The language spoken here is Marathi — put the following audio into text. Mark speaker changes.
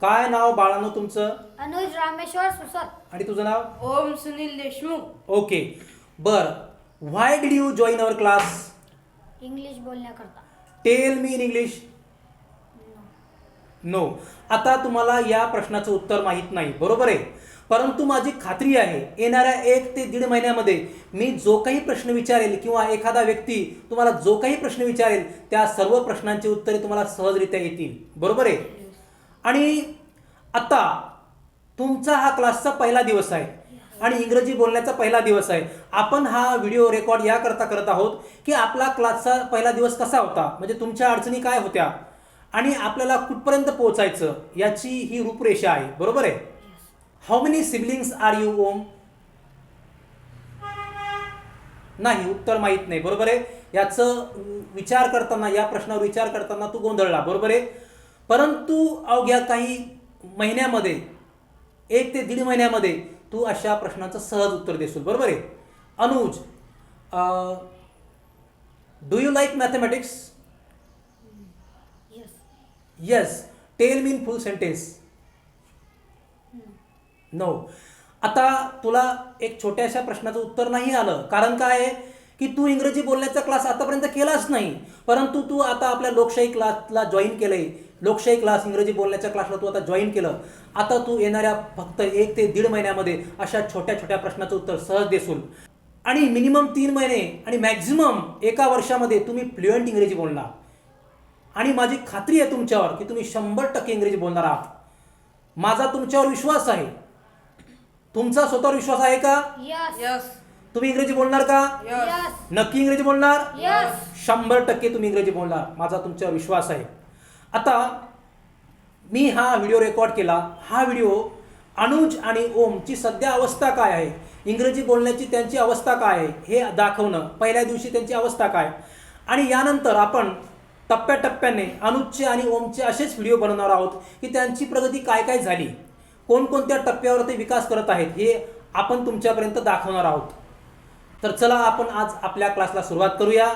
Speaker 1: काय नाव बाळानो तुमचं?
Speaker 2: अनुज रामेश्वर सुसर.
Speaker 1: आणि तुझं नाव?
Speaker 3: ओम सुनील देशमुख.
Speaker 1: ओके. बर. Why did you join our class
Speaker 2: English बोलण्याकरता.
Speaker 1: Tell me in English no आता तुम्हाला या प्रश्नाचं उत्तर माहीत नाही. बरोबर आहे? परंतु माझी खात्री आहे येणाऱ्या एक ते दीड महिन्यामध्ये मी जो काही प्रश्न विचारेल किंवा एखादा व्यक्ती तुम्हाला जो काही प्रश्न विचारेल त्या सर्व प्रश्नांची उत्तरे तुम्हाला सहजरित्या येतील. बरोबर आहे? आणि आता तुमचा हा क्लासचा पहिला दिवस आहे. आणि इंग्रजी बोलण्याचा पहिला दिवस आहे. आपण हा व्हिडिओ रेकॉर्ड याकरता करत आहोत की आपला क्लासचा पहिला दिवस कसा होता? म्हणजे तुमच्या अडचणी काय होत्या? आणि आपल्याला कुठपर्यंत पोहोचायचं? याची ही रूपरेषा आहे. बरोबर आहे? How many siblings are you Om नाही उत्तर माहीत नाही. बरोबर आहे? याचं विचार करताना या प्रश्नावर विचार करताना तू गोंधळला. बरोबर आहे? परंतु अवघ्या काही महिन्यामध्ये एक ते दीड महिन्यामध्ये तू अशा प्रश्नाचं सहज उत्तर देशील. बरोबर आहे? Anuj do you like mathematics
Speaker 2: yes
Speaker 1: tell me in full sentence no आता तुला एक छोट्याशा प्रश्नाचं उत्तर नाही आलं. कारण काय आहे? की तू इंग्रजी बोलण्याचा क्लास आतापर्यंत केलाच नाही. परंतु तू आता आपल्या लोकशाही क्लासला जॉईन केलंय. लोकशाही क्लास इंग्रजी बोलण्याच्या क्लासला तू आता जॉईन केलं. आता तू येणाऱ्या फक्त एक ते दीड महिन्यामध्ये अशा छोट्या छोट्या प्रश्नाचं उत्तर सहज देसूल आणि मिनिमम तीन महिने आणि मॅक्झिमम एका वर्षामध्ये तुम्ही फ्लुएंट इंग्रजी बोलणार. आणि माझी खात्री आहे तुमच्यावर की तुम्ही शंभर टक्के इंग्रजी बोलणार आहात. माझा तुमच्यावर विश्वास आहे. तुमचा स्वतःवर विश्वास आहे का?
Speaker 2: यस
Speaker 3: यस
Speaker 1: तुम्ही इंग्रजी बोलणार का? नक्की इंग्रजी बोलणार?
Speaker 2: यस
Speaker 1: शंभर टक्के तुम्ही इंग्रजी बोलणार. माझा तुमच्यावर विश्वास आहे. आता मी हा व्हिडिओ रेकॉर्ड केला. हा व्हिडिओ अनुज आणि ओमची सध्या अवस्था काय आहे? इंग्रजी बोलण्याची त्यांची अवस्था काय आहे? हे दाखवणं. पहिल्या दिवशी त्यांची अवस्था काय? आणि यानंतर आपण टप्प्याटप्प्याने अनुजचे आणि ओमचे असेच व्हिडिओ बनवणार आहोत की त्यांची प्रगती काय काय झाली? कोणकोणत्या टप्प्यावर ते विकास करत आहेत हे आपण तुमच्यापर्यंत दाखवणार आहोत. तर चला आपण आज आपल्या क्लासला सुरुवात करूया.